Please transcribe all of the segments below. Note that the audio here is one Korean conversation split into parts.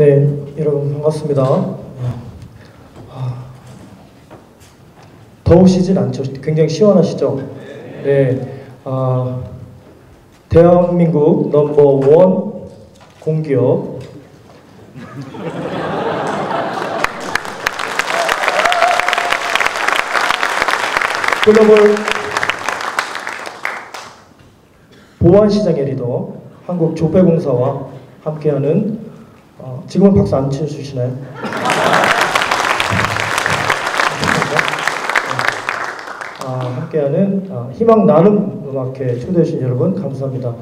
네, 여러분 반갑습니다. 아, 더우시진 않죠? 굉장히 시원하시죠? 네, 아, 대한민국 넘버 원 공기업 글로벌 보안시장의 리더 한국 조폐공사와 함께하는 어, 지금은 박수 안 쳐주시나요? 아, 함께하는 아, 희망 나눔 음악회 초대해 주신 여러분 감사합니다.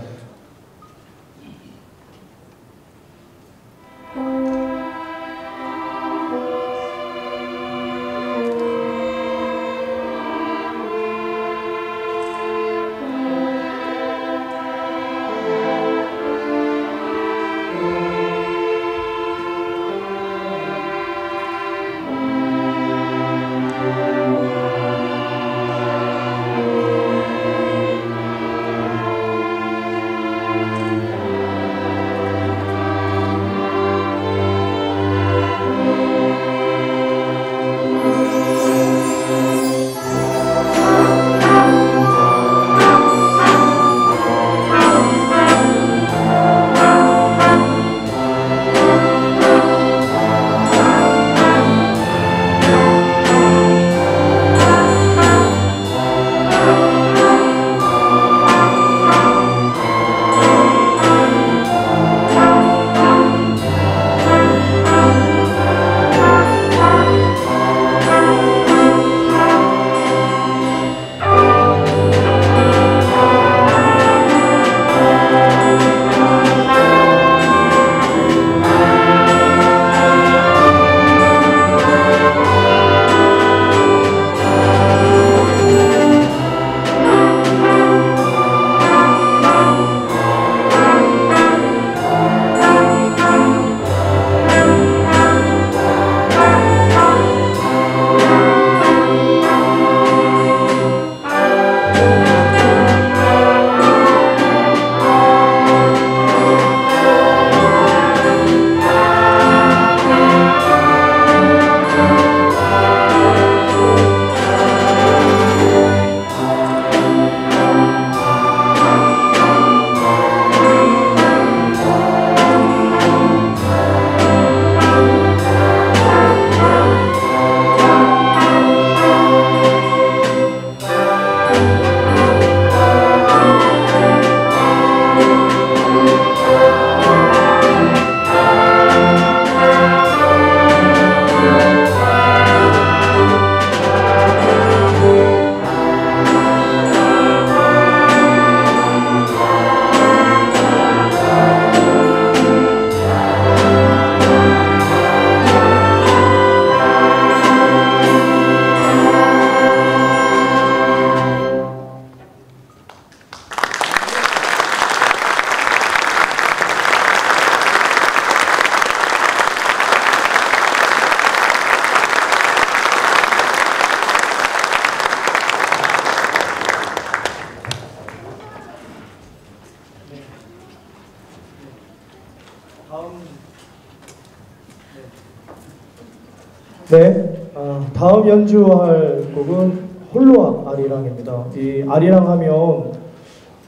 네, 아, 다음 연주할 곡은 홀로 아리랑입니다. 이 아리랑 하면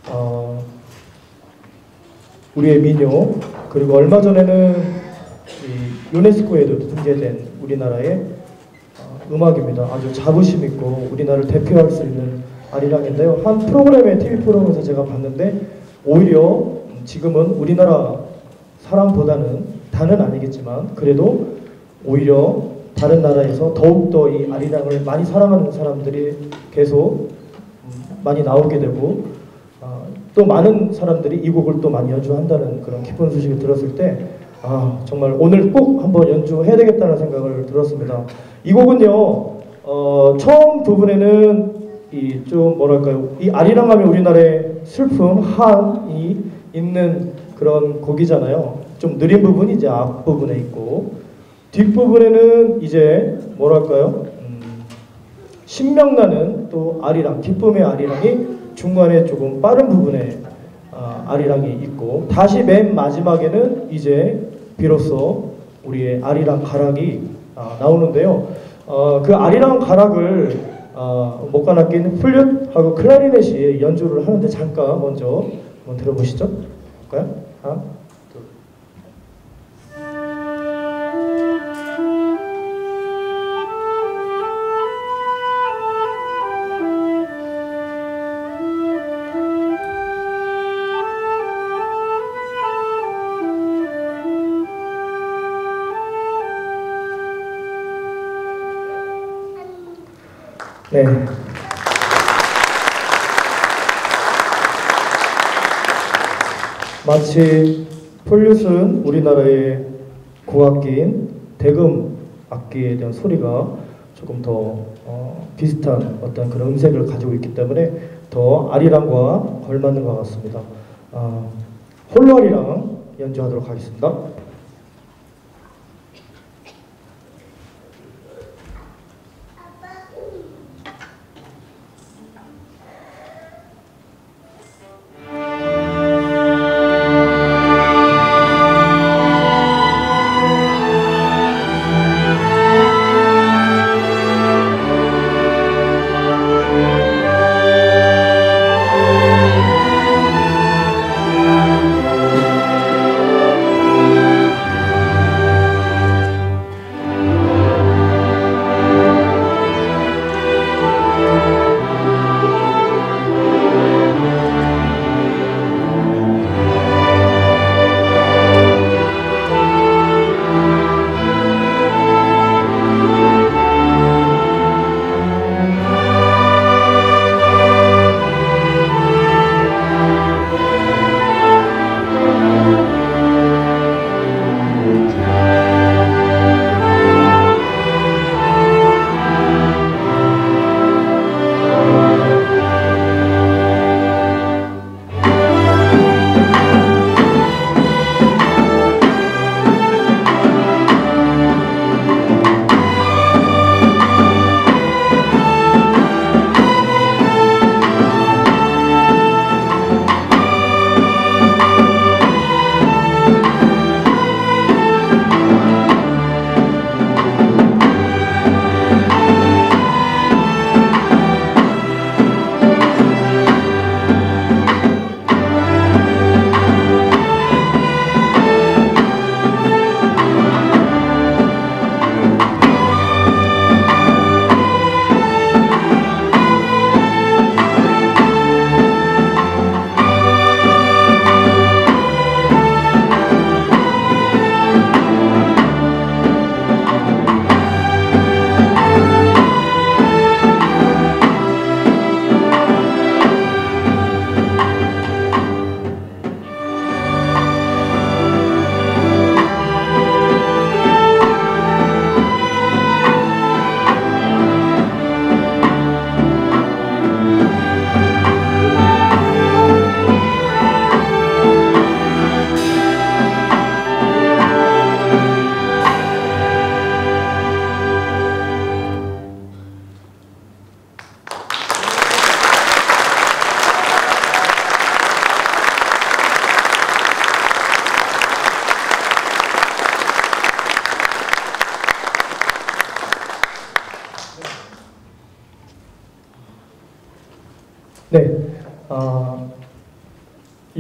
어, 우리의 민요 그리고 얼마 전에는 이 유네스코에도 등재된 우리나라의 어, 음악입니다. 아주 자부심 있고 우리나라를 대표할 수 있는 아리랑인데요. 한 프로그램에 TV 프로그램에서 제가 봤는데 오히려 지금은 우리나라 사람보다는 다는 아니겠지만 그래도 오히려 다른 나라에서 더욱더 이 아리랑을 많이 사랑하는 사람들이 계속 음, 많이 나오게 되고 아, 또 많은 사람들이 이 곡을 또 많이 연주한다는 그런 기쁜 소식을 들었을 때 아, 정말 오늘 꼭 한번 연주해야 되겠다는 생각을 들었습니다. 이 곡은요 어, 처음 부분에는 이 좀 뭐랄까요 이 아리랑 하면 우리나라의 슬픔 한이 있는 그런 곡이잖아요. 좀 느린 부분이 이제 앞 부분에 있고 뒷부분에는 이제 뭐랄까요? 음, 신명나는 또 아리랑, 기쁨의 아리랑이 중간에 조금 빠른 부분에 아, 아리랑이 있고 다시 맨 마지막에는 이제 비로소 우리의 아리랑 가락이 아, 나오는데요. 어, 그 아리랑 가락을 어, 목관 악기인 플룻하고 클라리넷이 연주를 하는데 잠깐 먼저 한번 들어보시죠. 볼까요? 하나, 네. 마치 폴룻은 우리나라의 고악기인 대금 악기에 대한 소리가 조금 더 어, 비슷한 어떤 그런 음색을 가지고 있기 때문에 더 아리랑과 걸맞는 것 같습니다. 어, 홀로 아리랑 연주하도록 하겠습니다.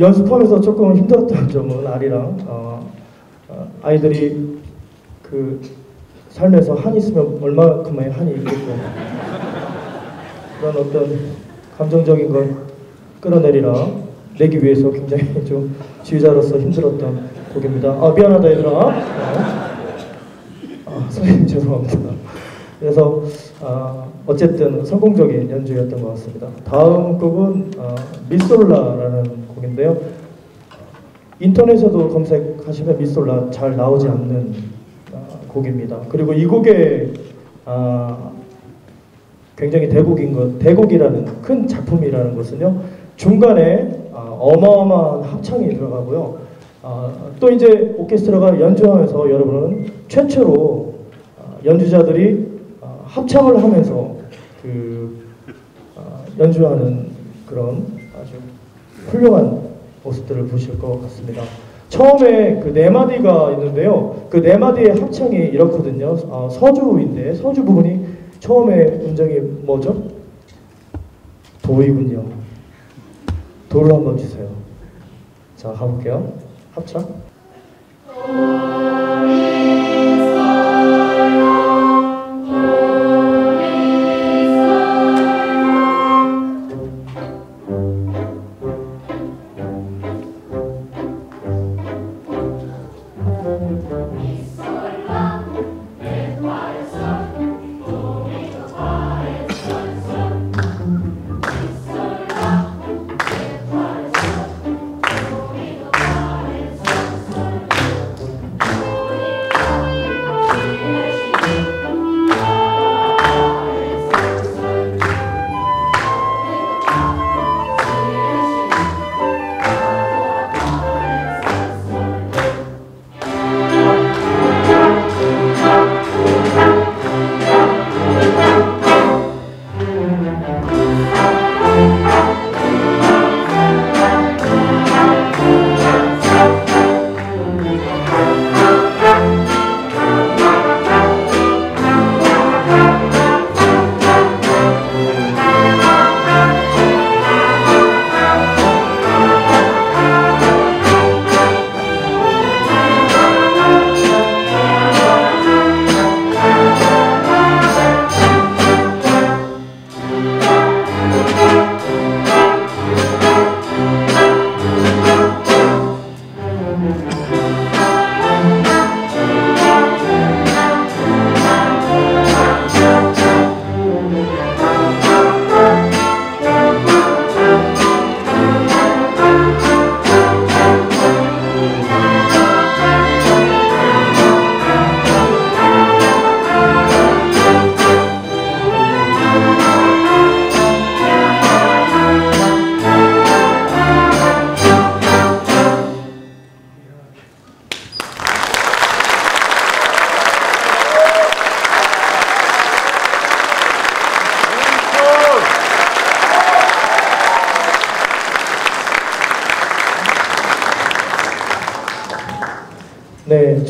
연습하면서 조금 힘들었던 점은 아리랑 어, 어, 아이들이 그 삶에서 한이 있으면 얼마큼의 한이 있겠고 그런 어떤 감정적인 걸 끌어내리라 내기 위해서 굉장히 좀 지휘자로서 힘들었던 곡입니다. 아 미안하다 얘들아. 네. 아, 선생님 죄송합니다. 그래서 아, 어쨌든 성공적인 연주였던 것 같습니다. 다음 곡은 아, 미솔라라는 곡인데요. 인터넷에도 검색하시면 미솔라 잘 나오지 않는 아, 곡입니다. 그리고 이 곡의 아, 굉장히 대곡인 것, 대곡이라는 큰 작품이라는 것은요 중간에 아, 어마어마한 합창이 들어가고요. 아, 또 이제 오케스트라가 연주하면서 여러분은 최초로 아, 연주자들이 아, 합창을 하면서 그 아, 연주하는 그런 아주 훌륭한 모습들을 보실 것 같습니다. 처음에 그 네 마디가 있는데요. 그 네 마디의 합창이 이렇거든요. 아, 서주인데 서주 부분이 처음에 음정이 뭐죠? 도이군요. 도를 한번 주세요. 자 가볼게요. 합창.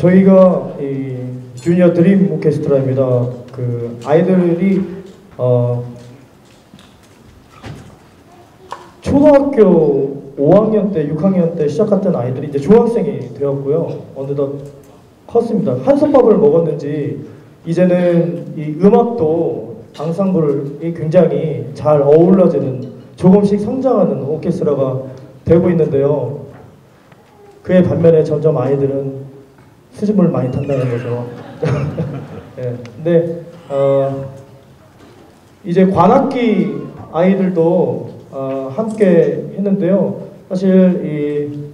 저희가 이 주니어 드림 오케스트라입니다. 그 아이들이 어 초등학교 5학년 때, 6학년 때 시작했던 아이들이 이제 중학생이 되었고요. 어느덧 컸습니다. 한솥밥을 먹었는지 이제는 이 음악도 앙상블이 굉장히 잘 어우러지는 조금씩 성장하는 오케스트라가 되고 있는데요. 그의 반면에 점점 아이들은 수줍음을 많이 탄다는 거죠. 예, 근데 어, 이제 관악기 아이들도 어, 함께 했는데요. 사실 이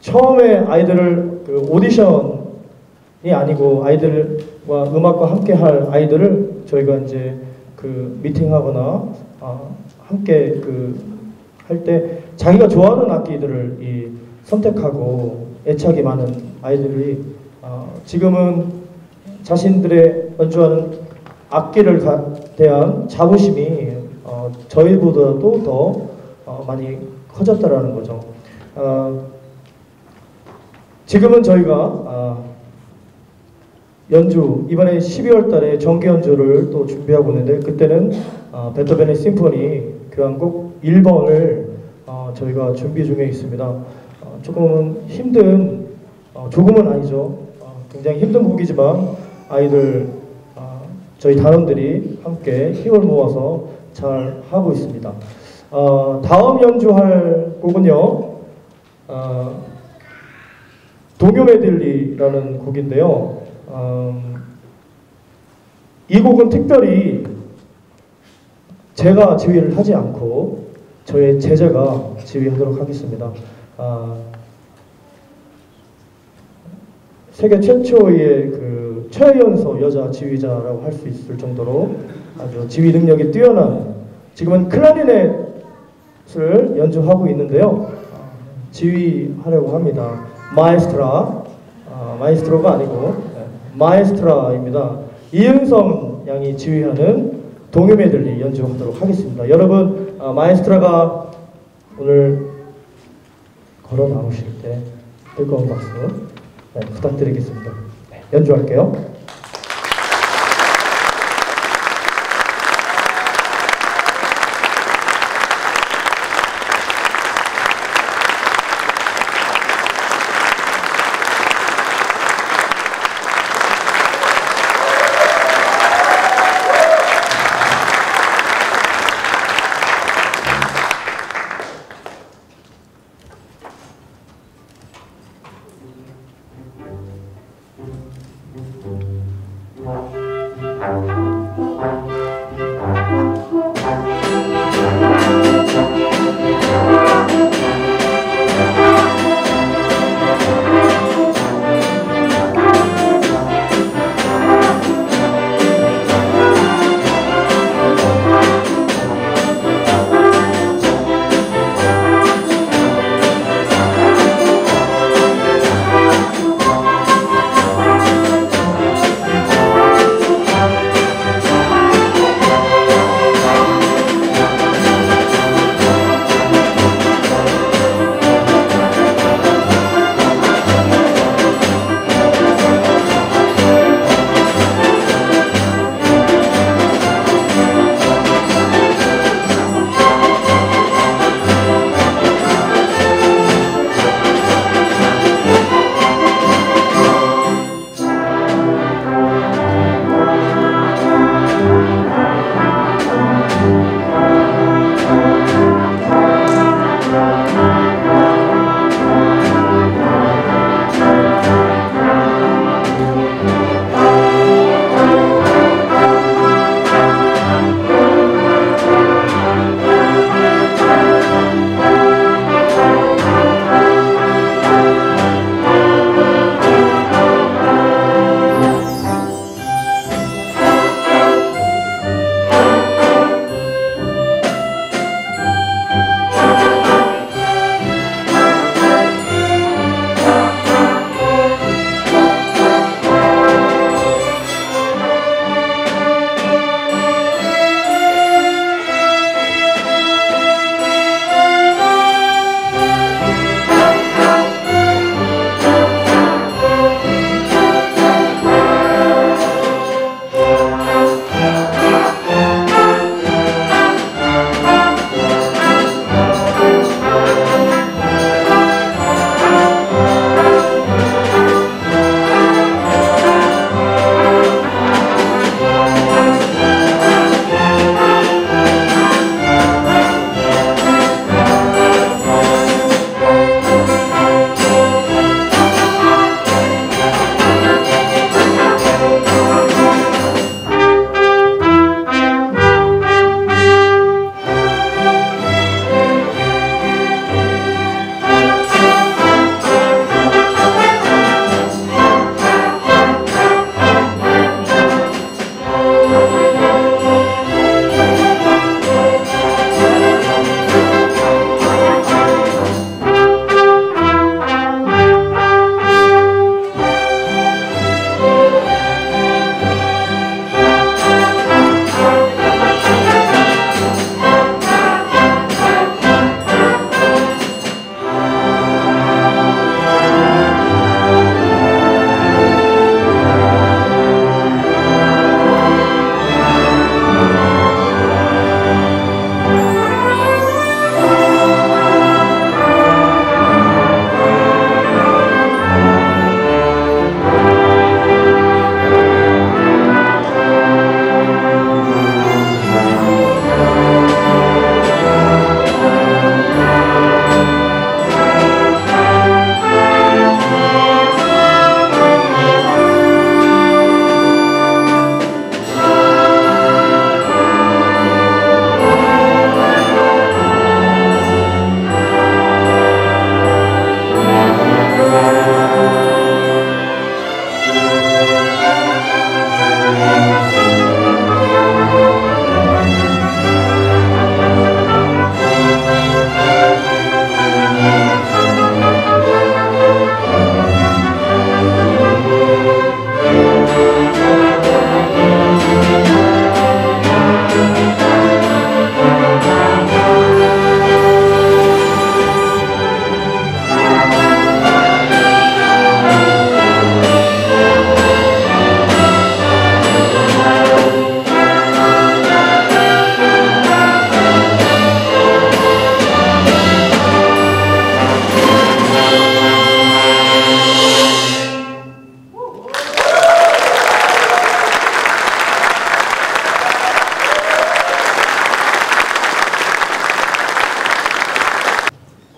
처음에 아이들을 그 오디션이 아니고 아이들과 음악과 함께 할 아이들을 저희가 이제 그 미팅하거나 어, 함께 그 할 때 자기가 좋아하는 악기들을 이 선택하고 애착이 많은 아이들이 어, 지금은 자신들의 연주하는 악기를 가- 대한 자부심이 어, 저희보다도 더 어, 많이 커졌다라는 거죠. 어, 지금은 저희가 아, 연주 이번에 12월 달에 정기 연주를 또 준비하고 있는데 그때는 어, 베토벤의 심포니 교향곡 1번을 어, 저희가 준비 중에 있습니다. 어, 조금은 힘든 어, 조금은 아니죠. 어, 굉장히 힘든 곡이지만 아이들 어, 저희 단원들이 함께 힘을 모아서 잘 하고 있습니다. 어, 다음 연주할 곡은요. 어, 동요 메들리라는 곡인데요. 음, 이 곡은 특별히 제가 지휘를 하지 않고 저의 제자가 지휘하도록 하겠습니다. 아, 세계 최초의 그 최연소 여자 지휘자라고 할 수 있을 정도로 아주 지휘 능력이 뛰어난 지금은 클라리넷을 연주하고 있는데요. 아, 지휘하려고 합니다. 마에스트라 아, 마에스트로가 아니고 네, 마에스트라입니다. 이은성 양이 지휘하는 동요 메들리 연주하도록 하겠습니다. 여러분 아, 마에스트라가 오늘 걸어 나오실 때 뜨거운 박수 네, 부탁드리겠습니다. 네, 연주할게요.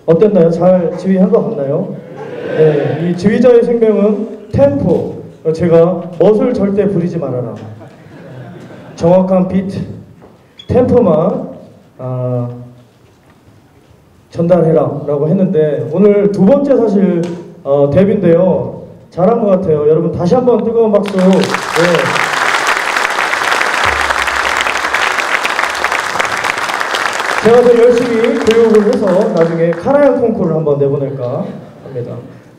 어땠나요? 잘 지휘한 것 같나요? 네, 이 지휘자의 생명은 템포. 어, 제가 멋을 절대 부리지 말아라. 정확한 비트, 템포만 아, 전달해라 라고 했는데 오늘 두 번째 사실 어, 데뷔인데요. 잘한 것 같아요. 여러분 다시 한번 뜨거운 박수. 네. 제가 더 열심히 교육을 해서 나중에 카라얀 콩쿠르를 한번 내보낼까 합니다.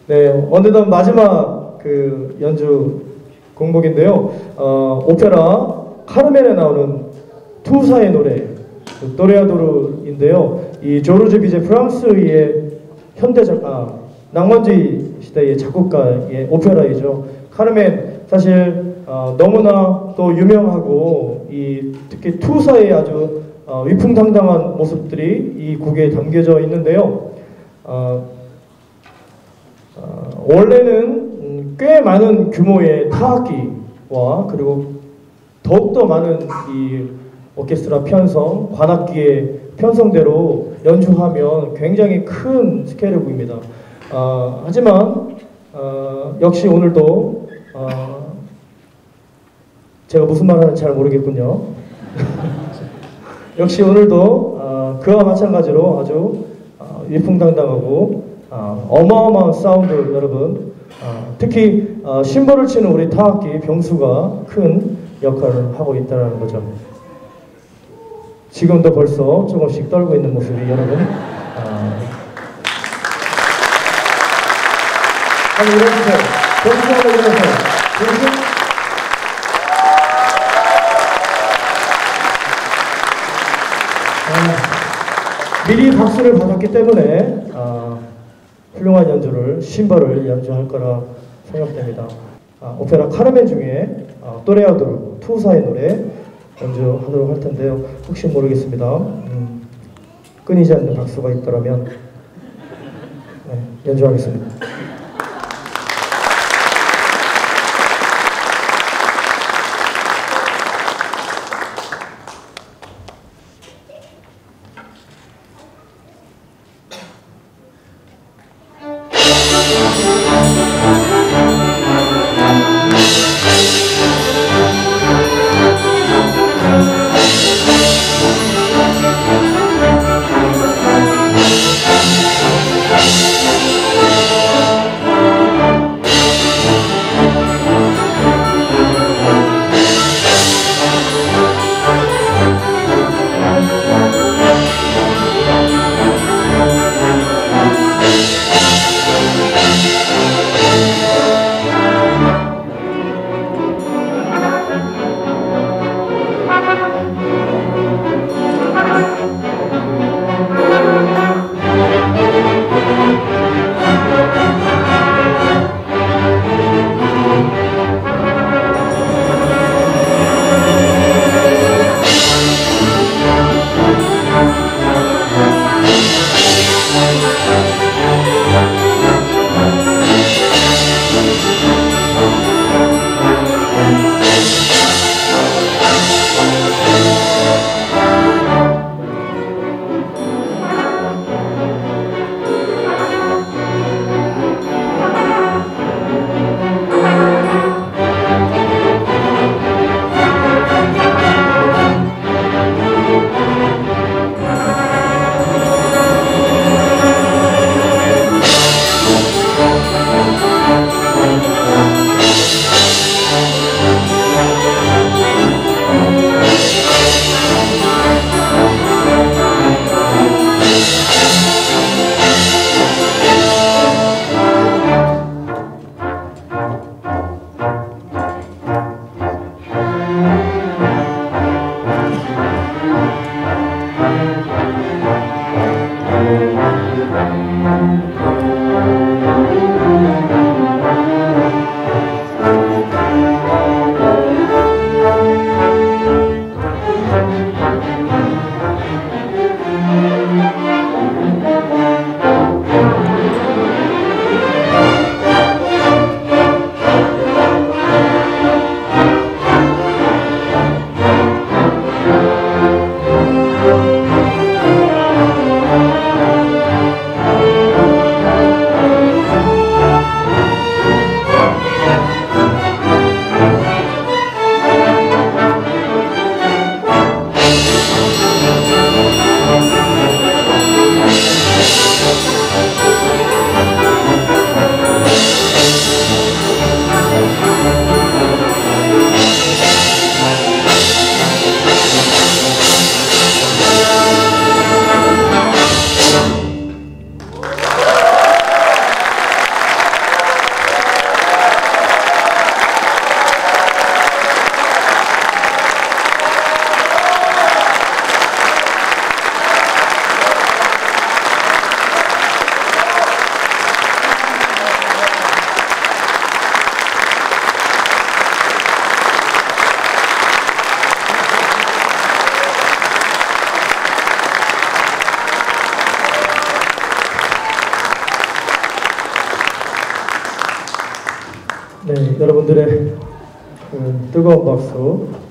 네, 어느덧 마지막 그 연주 공복인데요. 어, 오페라 카르멘에 나오는 투사의 노래, 그 또레아도르인데요. 이 조르즈 비제 프랑스의 현대작, 아, 낭만주의 시대의 작곡가의 오페라이죠. 카르멘 사실 어, 너무나 또 유명하고 이 특히 투사의 아주 어, 위풍당당한 모습들이 이 곡에 담겨져 있는데요. 어, 어, 원래는 음, 꽤 많은 규모의 타악기와 그리고 더욱더 많은 이 오케스트라 편성, 관악기의 편성대로 연주하면 굉장히 큰 스케일을 보입니다. 어, 하지만 어, 역시 오늘도 어, 제가 무슨 말 하는지 잘 모르겠군요. 역시 오늘도 어, 그와 마찬가지로 아주 어, 위풍당당하고 어, 어마어마한 사운드 여러분 어, 특히 어, 심벌을 치는 우리 타악기 병수가 큰 역할을 하고 있다는 거죠. 지금도 벌써 조금씩 떨고 있는 모습이 여러분 어, 한번 일어주세요. 병수 한번 일어나세요. 병수 미리 박수를 받았기 때문에 아, 훌륭한 연주를 신발을 연주할 거라 생각됩니다. 아, 오페라 카르멘 중에 아, 또레아도르 투사의 노래 연주하도록 할 텐데요. 혹시 모르겠습니다. 음, 끊이지 않는 박수가 있더라면 네, 연주하겠습니다.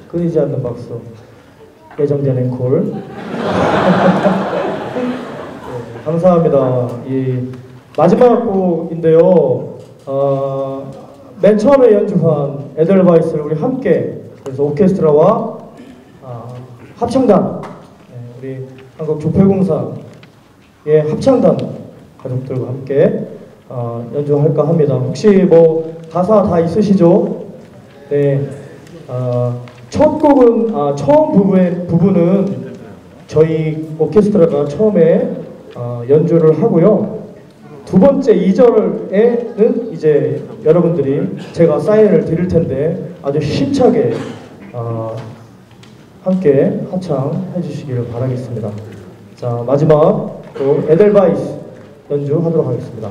끊이지 않는 박수, 예정된 앵콜. 네, 감사합니다. 이 마지막 곡인데요. 어, 맨 처음에 연주한 에델바이스를 우리 함께 그래서 오케스트라와 아, 합창단, 네, 우리 한국 조폐공사의 합창단 가족들과 함께 어, 연주할까 합니다. 혹시 뭐 가사 다 있으시죠? 네. 어, 첫 곡은 아, 처음 부분의 부분은 저희 오케스트라가 처음에 어, 연주를 하고요. 두 번째 2절에는 이제 여러분들이 제가 사인을 드릴 텐데 아주 힘차게 어, 함께 합창 해 주시기를 바라겠습니다. 자 마지막 또 에델바이스 연주하도록 하겠습니다.